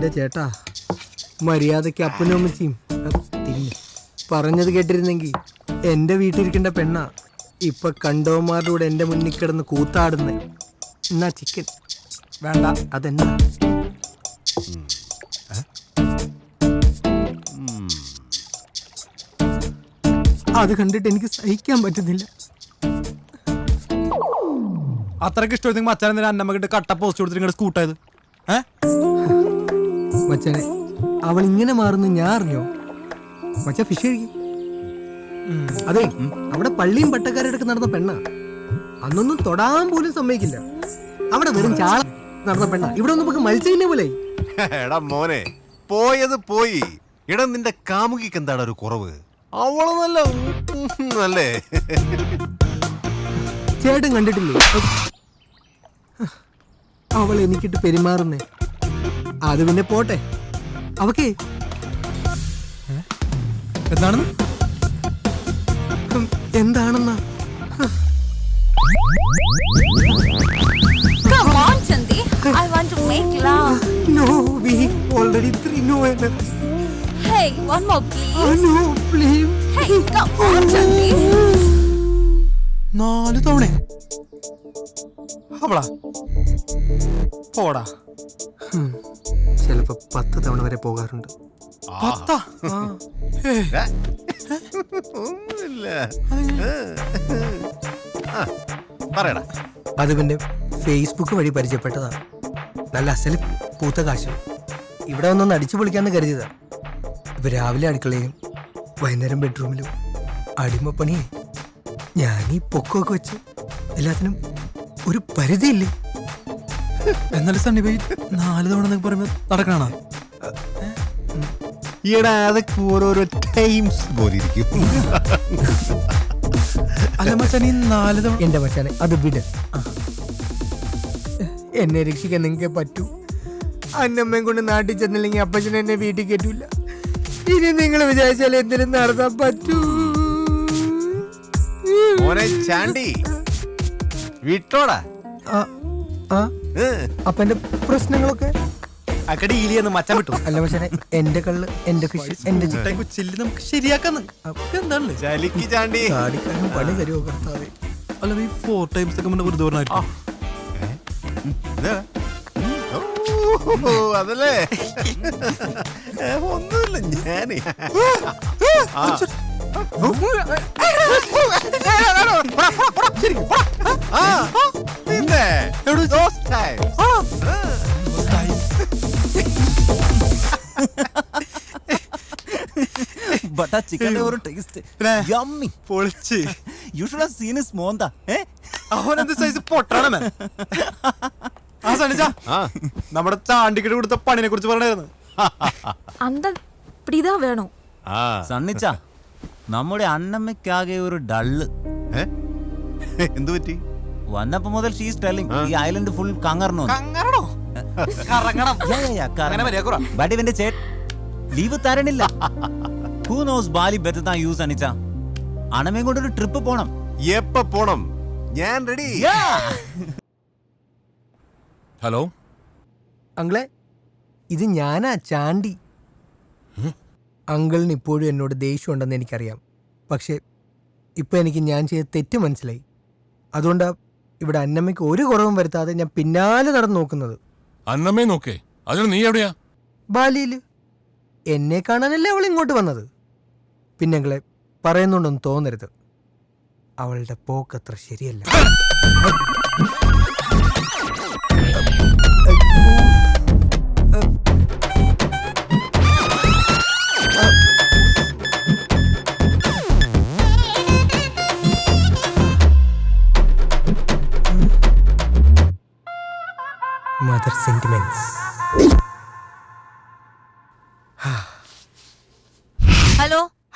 എന്റെ ചേട്ടാ മര്യാദയ്ക്ക് അപ്പനും അമ്മച്ചിയും അഹ് പറഞ്ഞത് കേട്ടിരുന്നെങ്കിൽ എന്റെ വീട്ടിലിരിക്കേണ്ട പെണ്ണ ഇപ്പൊ കണ്ടോമാരുടെ കൂടെ എന്റെ മുന്നിൽ കിടന്ന് കൂത്താടുന്നേ. എന്നാ ചിക്കൻ വേണ്ട അതെന്നാ? അത് കണ്ടിട്ട് എനിക്ക് സഹിക്കാൻ പറ്റുന്നില്ല. അത്രയ്ക്ക് ഇഷ്ടമായിരുന്നെങ്കിൽ മച്ചാൻ എന്തിനാ അന്നമ്മ കിട്ട് കട്ട പോസ്റ്റ് കൊടുത്തിട്ട് ഇങ്ങോട്ട് സ്കൂട്ടായത് ഏഹ് മച്ചാനെ അവൾ ഇങ്ങനെ മാറുന്നു ഞാൻ അറിഞ്ഞോ? മച്ച ഫിഷ് കഴിക്കും. അതെ അവിടെ പള്ളിയും പട്ടക്കാരെടുക്ക് നടന്ന പെണ്ണ. അന്നൊന്നും തൊടാൻ പോലും സമ്മതിക്കില്ല. അവിടെ വെറും ചാള നടന്ന പെണ്ണ. ഇവിടെ നമുക്ക് മത്സ്യം പോലെ എടാ മോനെ പോയത് പോയി. എടാ നിന്റെ കാമുകിക്ക് എന്താണ് ഒരു കുറവ്? അവൾ നല്ല നല്ലേ അല്ലേ? ചേട്ടൻ കണ്ടിട്ടില്ലേ? അവൾ എനിക്കിട്ട് പെരുമാറുന്നേ. അത് പിന്നെ പോട്ടെ. അവക്കേ. എന്താണ് എന്താണെന്നാ? അവളാ. പോടാ. ചിലപ്പോ പത്ത് തവണ വരെ പോകാറുണ്ട്. പത്താ? ഏയ്, ഏ? ഒന്നുമില്ല. ആ, പറയടാ. അത് പിന്നെ ഫേസ്ബുക്ക് വഴി പരിചയപ്പെട്ടതാ. നല്ല അസൽ പൂത്ത കാശും. ഇവിടെ ഒന്നൊന്ന് അടിച്ചു പൊളിക്കാന്ന് കരുതിയതാ. ഇപ്പൊ രാവിലെ അടുക്കളയും വൈകുന്നേരം ബെഡ്റൂമിലും അടിമപ്പണിയെ ഞാൻ ഈ പൊക്കമൊക്കെ വെച്ച് എല്ലാത്തിനും ഒരു പരിധിയില്ലേ? എന്നാലും സണ്ണി പോയി നാല് തവണ എന്നൊക്കെ പറയുമ്പോ നടക്കണോ ഈടാ അതൊക്കെ ഓരോരോ ടൈംസ് പോലിരിക്കും അല്ല മച്ചാൻ ഈ നാല് തവണ എന്റെ മച്ചാനെ അത് വിട്. എന്നെ രക്ഷിക്കാൻ നിങ്ങൾക്ക് പറ്റൂ. അന്നമ്മയും കൊണ്ട് നാട്ടിൽ ചെന്നില്ലെങ്കിൽ അപ്പച്ചൻ എന്നെ വീട്ടിൽ കയറ്റൂല. ഇനി നിങ്ങൾ വിചാരിച്ചാൽ എന്തിനും നടത്താൻ പറ്റൂ. ചാണ്ടി വിട്ടോടാ. ആ, അപ്പൊ എന്റെ പ്രശ്നങ്ങളൊക്കെ? അക്കടി ഈലിയെന്ന് മച്ചാൻ വിട്ടു. അല്ല എന്റെ കള്ള് എന്റെ എന്റെ നമുക്ക് ശരിയാക്കാന്ന്. എന്താണ്? ചലിക്ക് ചാണ്ടി. ചാടിക്കാനും പണി തരുമോ കർത്താവേ? അല്ല ഈ ഫോർ ടൈംസ് ഒക്കെ മുന്നേ വെറുതെ പറഞ്ഞായിരിക്കും ഓ, അതല്ലേ? ഒന്നുമില്ല ഞാനേ. ആ. ആ, ബട്ടർ ചിക്കന്റെ ഒരു ടേസ്റ്റ് യമ്മി പൊളിച്ച്. യൂഷ്വൽ സീൻ ഇസ് മോന്ത. അവനെന്ത് സൈസ് പൊട്ടാണ് ആ സണിച്ച നമ്മുടെ ചാണ്ടിക്കട് കൊടുത്ത പണിനെ കുറിച്ച് പറഞ്ഞായിരുന്നു. വേണോ? സണ്ണിച്ച നമ്മുടെ അണ്ണമ്മയ്ക്കാകെ ഒരു ഡള്ള് എന്തു പറ്റി? വന്നപ്പോ മുതൽ ഷീസ് ടെല്ലിംഗ് ഈ ഐലൻഡ് ഫുൾ കങ്ങറണോ? കങ്ങറണോ കറങ്ങണം. ബട്ട് ഇവന്റെ ചേ leave തരണില്ല. Who knows Bali better than yours അനിച്ച? അണമയും കൊണ്ട് ഒരു ട്രിപ്പ് പോണം. എപ്പ പോണം? ഞാൻ റെഡി ഹലോ അങ്കിളെ ഇത് ഞാനാ ചാണ്ടി. അങ്കിളിന് ഇപ്പോഴും എന്നോട് ദേഷ്യമുണ്ടെന്ന് എനിക്കറിയാം. പക്ഷേ ഇപ്പൊ എനിക്ക് ഞാൻ ചെയ്ത തെറ്റ് മനസ്സിലായി. അതുകൊണ്ടാ ഇവിടെ അന്നമ്മയ്ക്ക് ഒരു കുറവും വരുത്താതെ ഞാൻ പിന്നാലെ നടന്നു നോക്കുന്നത്. അന്നമ്മേ നോക്കേ. അതിന് നീ എവിടെയാ? ബാലിയിൽ എന്നെ കാണാനല്ലേ അവൾ ഇങ്ങോട്ട് വന്നത്? പിന്നെ അങ്കിളെ പറയുന്നുണ്ടൊന്നും തോന്നരുത്. അവളുടെ പോക്കത്ര ശരിയല്ല.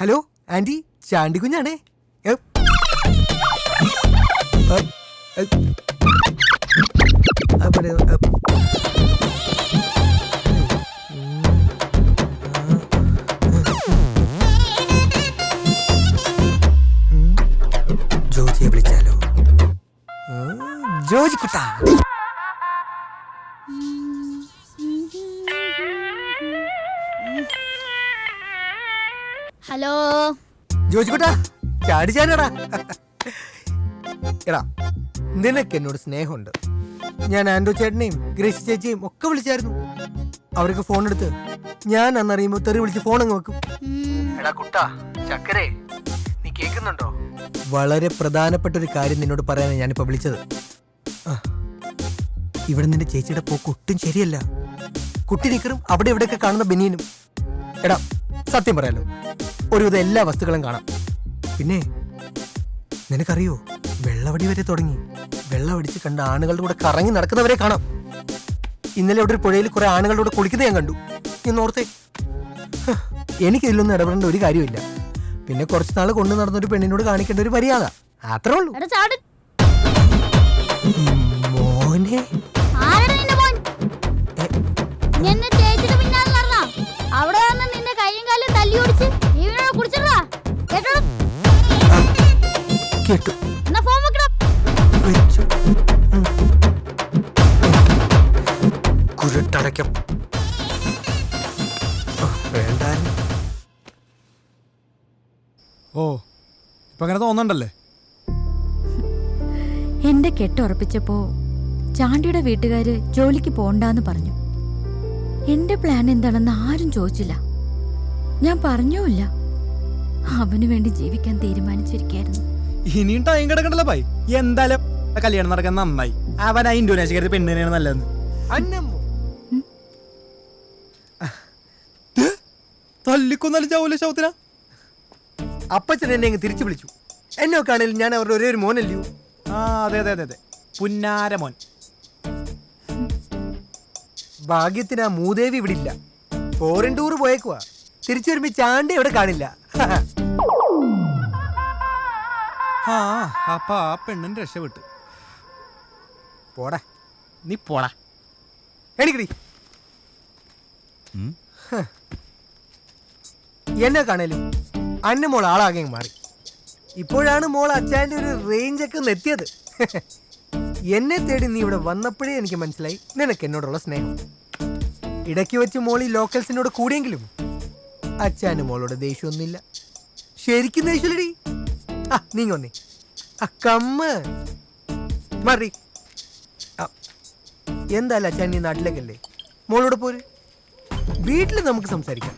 ഹലോ ആന്റി ചാണ്ടി കുഞ്ഞാണേ. ജോജിയെ വിളിച്ചാലോ? ജോജി കുട്ടാ ഹലോ. ജോജിക്കുട്ടാ ചാടിച്ചാനടാ എടാ നിനക്ക് എന്നോട് സ്നേഹമുണ്ട്. ഞാൻ ആൻഡോ ചേട്ടനെയും ഗ്രേസി ചേച്ചിയും ഒക്കെ വിളിച്ചായിരുന്നു. അവർക്ക് ഫോൺ എടുത്ത് ഞാൻ അന്നറിയുമ്പോ തെറി വിളിച്ച് ഫോൺ അങ്ങ് വെക്കും. എടാ കുട്ടാ ചക്കരേ നീ കേൾക്കുന്നുണ്ടോ? വളരെ പ്രധാനപ്പെട്ട ഒരു കാര്യം നിന്നോട് പറയാനാണ് ഞാനിപ്പോ വിളിച്ചത്. ആ, ഇവിടെ നിന്റെ ചേച്ചിയുടെ പോക്ക് ഒട്ടും ശരിയല്ല. കുട്ടി നിക്കറും അവിടെ ഇവിടെയൊക്കെ കാണുന്ന ബനിയനും എടാ സത്യം പറയാലോ. ഒരുവിധം എല്ലാ വസ്തുക്കളും കാണാം. പിന്നെ നിനക്കറിയോ വെള്ളവടി വരെ തുടങ്ങി. വെള്ളമടിച്ച് കണ്ട ആണുങ്ങളുടെ കൂടെ കറങ്ങി നടക്കുന്നവരെ കാണാം. ഇന്നലെ അവിടെ ഒരു പുഴയിൽ കുറെ ആണുങ്ങളുടെ കൂടെ കുളിക്കുന്നത് ഞാൻ കണ്ടു. ഇന്ന് ഓർത്തേ ഹ്, എനിക്ക് ഇതിലൊന്നും ഇടപെടേണ്ട ഒരു കാര്യമില്ല. പിന്നെ കുറച്ച് നാൾ കൊണ്ടു നടന്ന ഒരു പെണ്ണിനോട് കാണിക്കേണ്ട ഒരു മര്യാദ. അത്രേ ഉള്ളൂ. മോനെ. ആരുടെ മോൻ? മോൻ ഓ ഇപ്പൊ അങ്ങനെ തോന്നണ്ടല്ലേ? എന്റെ കെട്ടുറപ്പിച്ചപ്പോ ചാണ്ടിയുടെ വീട്ടുകാര് ജോലിക്ക് പോണ്ടാന്ന് പറഞ്ഞു. എന്റെ പ്ലാൻ എന്താണെന്ന് ആരും ചോദിച്ചില്ല. ഞാൻ പറഞ്ഞുമില്ല. അവന് വേണ്ടി ജീവിക്കാൻ തീരുമാനിച്ചിരിക്കായിരുന്നു. ഇനിയും ടൈം കിടക്കണ്ടല്ലോ എന്തായാലും കല്യാണം നടക്കാൻ നന്നായി. അവൻ ആ ഇന്തോനേഷ്യക്കാരി പെണ്ണിനെയാണ് നല്ലതെന്ന്. തല്ലിക്കൊന്നല്ല തല്ലിക്കൊന്നാലും ചാവൂല ശവത്തിന? അപ്പച്ചൻ എന്നെ അങ്ങ് തിരിച്ചു വിളിച്ചു. എന്നെ കാണലും ഞാൻ അവരുടെ ഒരേ ഒരു മോനല്ലയോ? ആ അതെ അതെ അതെ അതെ. പുന്നാരമോൻ ഭാഗ്യത്തിന് ആ മൂദേവി ഇവിടെ ഇല്ല. ഫോറിൻ ടൂർ പോയേക്കുവാ. തിരിച്ചു വരുമ്പോ ചാണ്ടി ഇവിടെ കാണില്ല. ആ അപ്പൊ ആ പെണ്ണൻ രക്ഷപ്പെട്ട്. പോടാ. നീ പോടാ. എണിക്കടി. ഉം? എന്നെ കാണലും അന്ന മോൾ ആളാകെ മാറി. ഇപ്പോഴാണ് മോൾ അച്ചാന്റെ ഒരു റേഞ്ച് ഒക്കെ ഒന്ന് എത്തിയത്. എന്നെ തേടി നീ ഇവിടെ വന്നപ്പോഴേ എനിക്ക് മനസ്സിലായി നിനക്ക് എന്നോടുള്ള സ്നേഹം. ഇടയ്ക്ക് വെച്ച് മോൾ ഈ ലോക്കൽസിനോട് കൂടിയെങ്കിലും അച്ചാന് മോളോട് ദേഷ്യമൊന്നുമില്ല. ശരിക്കും ദേഷ്യമില്ലടി. ആ നീ വന്നേ. ആ കമ്മ്. മാറി എന്തായാലും അച്ഛൻ നീ നാട്ടിലേക്കല്ലേ? മോളോട് പോര്. വീട്ടിൽ നമുക്ക് സംസാരിക്കാം.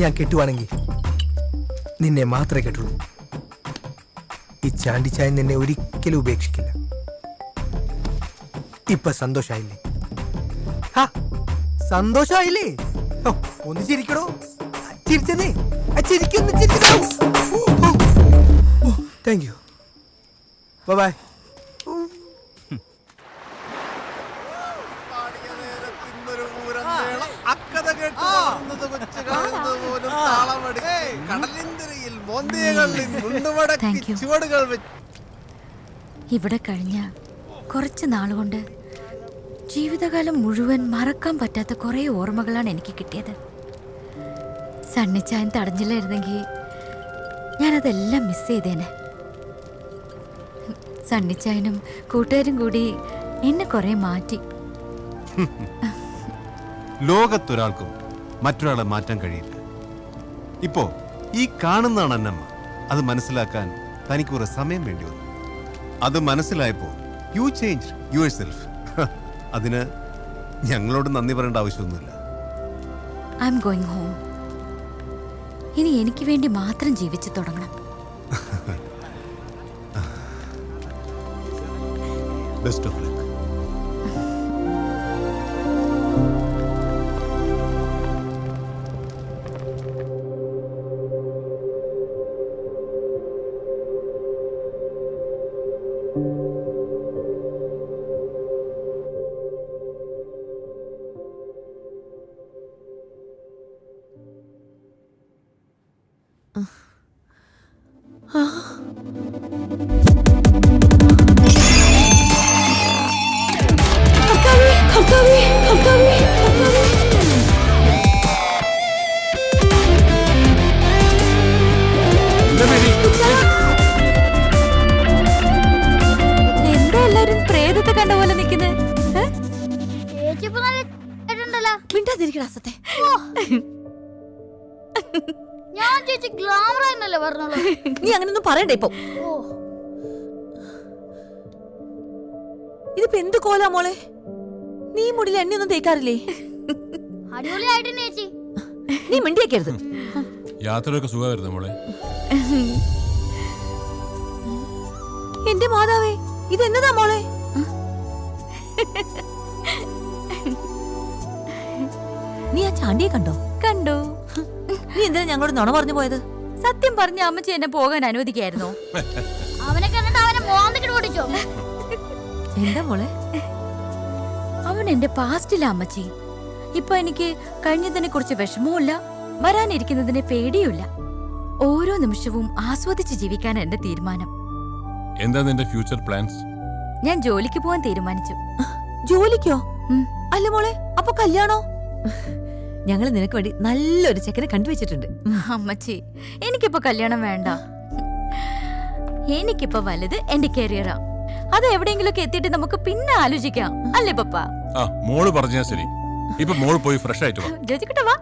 ഞാൻ കെട്ടുവാണെങ്കിൽ നിന്നെ മാത്രമേ കേട്ടുള്ളൂ. ഈ ചാണ്ടിച്ചായ നിന്നെ ഒരിക്കലും ഉപേക്ഷിക്കില്ല. ഇപ്പൊ സന്തോഷായില്ലേ? ഹാ സന്തോഷായില്ലേ? ഒന്ന് ചിരിക്കണോ ചിരിച്ചതേ ചിരിക്കുന്നു ചിരിക്കണോ താങ്ക് യു ബൈ അക്കഥ മുണ്ടുമടക്കി Thank you. ചുവടുകൾ വെച്ച് ഇവിടെ കഴിഞ്ഞ കുറച്ച് നാളുകൊണ്ട് ജീവിതകാലം മുഴുവൻ മറക്കാൻ പറ്റാത്ത കുറേ ഓർമ്മകളാണ് എനിക്ക് കിട്ടിയത്. സണ്ണിച്ചായൻ തടഞ്ഞില്ലായിരുന്നെങ്കിൽ ഞാനതെല്ലാം മിസ് ചെയ്തേനെ. സണ്ണിച്ചായനും കൂട്ടുകാരും കൂടി എന്നെ കുറേ മാറ്റി. ലോകത്തൊരാൾക്കും മറ്റൊരാളെ മാറ്റാൻ കഴിയില്ല. ഇപ്പോ ഈ കാണുന്നതാണ് അന്നമ്മ. അത് മനസ്സിലാക്കാൻ തനിക്ക് കുറെ സമയം വേണ്ടി വന്നു. അത് മനസ്സിലായപ്പോൾ യു ചേഞ്ച് യുവർ സെൽഫ് അതിന് ഞങ്ങളോട് നന്ദി പറയേണ്ട ആവശ്യമൊന്നുമില്ല. ഐ എം ഗോയിങ് ഹോം ഇനി എനിക്ക് വേണ്ടി മാത്രം ജീവിച്ചു തുടങ്ങണം. ബെസ്റ്റ് ഓഫ് ലക്ക് എന്താ നീ അങ്ങനെയൊന്നും പറയണ്ടേ ഇപ്പൊ. ഓ ഇതിപ്പോ എന്ത് കോലാ മോളെ? നീ മുടിയിൽ എണ്ണയൊന്നും തേക്കാറില്ലേ? നീ മിണ്ടിയേക്കരുത്. യാത്രയൊക്കെ സുഖമായിരുന്നു മോളെ. എന്റെ മാതാവേ ഇത് എന്നതാ മോളെ? നീ ആ ചാണ്ടിയെ കണ്ടോ? കണ്ടോ. നീ എന്തിനാ ഞങ്ങളോട് നുണ പറഞ്ഞു പോയത്? സത്യം പറഞ്ഞ അമ്മച്ചി എന്നെ പോകാൻ അനുവദിക്കായിരുന്നു. അവനെ കണ്ടിട്ട് അവനെ മോന്തിക്കിട്ട് ഓടിച്ചോ? എന്താ മോളെ? അവൻ എന്റെ പാസ്റ്റിലാ അമ്മച്ചി. ഇപ്പൊ എനിക്ക് കഴിഞ്ഞതിനെ കുറിച്ച് വിഷമവുമില്ല വരാനിരിക്കുന്നതിനെ പേടിയുമില്ല. ഓരോ നിമിഷവും ആസ്വദിച്ച് ജീവിക്കാൻ എന്റെ തീരുമാനം. എന്താ നിന്റെ ഫ്യൂച്ചർ പ്ലാൻസ് ഞാൻ ജോലിക്ക് പോകാൻ തീരുമാനിച്ചു. ജോലിക്കോ? അല്ല മോളെ അപ്പൊ കല്യാണോ? ഞങ്ങൾ നിനക്ക് വേണ്ടി നല്ലൊരു ചെക്കനെ കണ്ടുവച്ചിട്ടുണ്ട്. അമ്മച്ചി എനിക്കിപ്പോ കല്യാണം വേണ്ട. എനിക്കിപ്പോ വലുത് എന്റെ കരിയറാ അത് എവിടെയെങ്കിലും എത്തിയിട്ട് നമുക്ക് പിന്നെ ആലോചിക്കാം. അല്ലേ പപ്പ? ആ മോൾ പറഞ്ഞാ ശരി. ഇപ്പൊ മോൾ പോയി ഫ്രഷ് ആയിട്ട് വാ. ജോജിക്കട്ടെ വാ.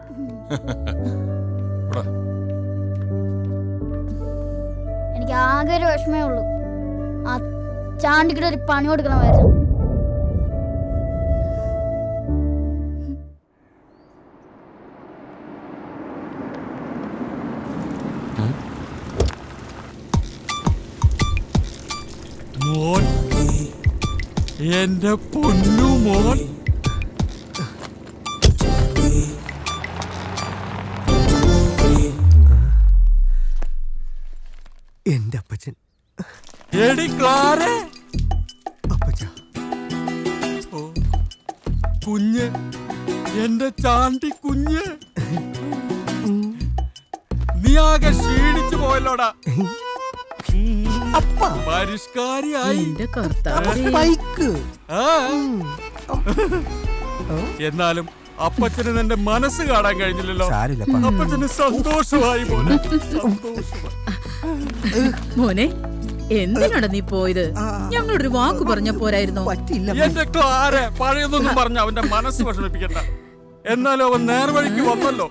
എനിക്ക് ആകെ ഒരു വിഷമേ ഉള്ളൂ. ആ ചാണ്ടിക്കിട്ട് ഒരു പണി കൊടുക്കണമായിരുന്നു. മോൻ എന്റെ പൊന്നു മോൻ. എന്റെ അപ്പച്ചൻ. എടി ക്ലാരെ. അപ്പച്ച. കുഞ്ഞ്. എന്റെ ചാണ്ടി കുഞ്ഞ്. നീ ആകെ ക്ഷീണിച്ചു പോയല്ലോടാ. അപ്പ. പരിഷ്കാരിയായി. ബൈക്ക് ആ. എന്നാലും അപ്പച്ചന് നിന്റെ മനസ്സ് കാണാൻ കഴിഞ്ഞില്ലല്ലോ. സാരില്ലപ്പാ അപ്പച്ചന് സന്തോഷമായി മോനെ. സന്തോഷമായി. മോനെ എന്തിനാണ് നീ പോയത്? ഞങ്ങളൊരു വാക്ക് പറഞ്ഞ പോരായിരുന്നോ. പറ്റില്ല എന്റെ ക്ലാരെ പഴയതൊന്നും പറഞ്ഞ അവന്റെ മനസ്സ് വിഷമിപ്പിക്കണ്ട. എന്നാലും അവൻ നേർവഴിക്ക് വന്നല്ലോ.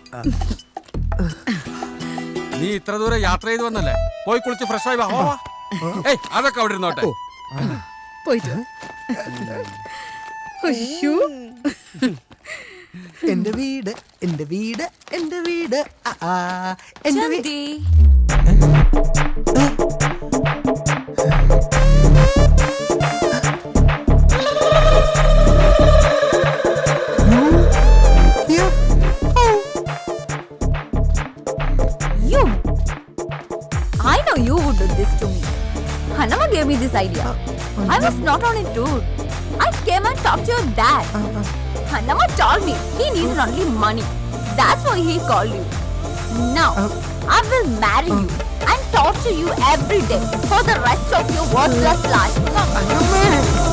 നീ ഇത്ര ദൂരം യാത്ര ചെയ്ത് വന്നല്ലേ? പോയി കുളിച്ച് ഫ്രഷ് ആയി വാ. വാ, വാ. ഏയ് അതൊക്കെ അവിടെ ഇരുന്നോട്ടെ. പോയിട്ട് വാ. അയ്യോ. എന്റെ വീട് എന്റെ വീട് എന്റെ വീട്. ആ, ആ, എന്റെ വീട് ചന്തി. idea. I was not on a tour. I came and talked to your dad. Hanama told me he needed only money. That's why he called you. Now, I will marry you and talk to you every day for the rest of your worthless life.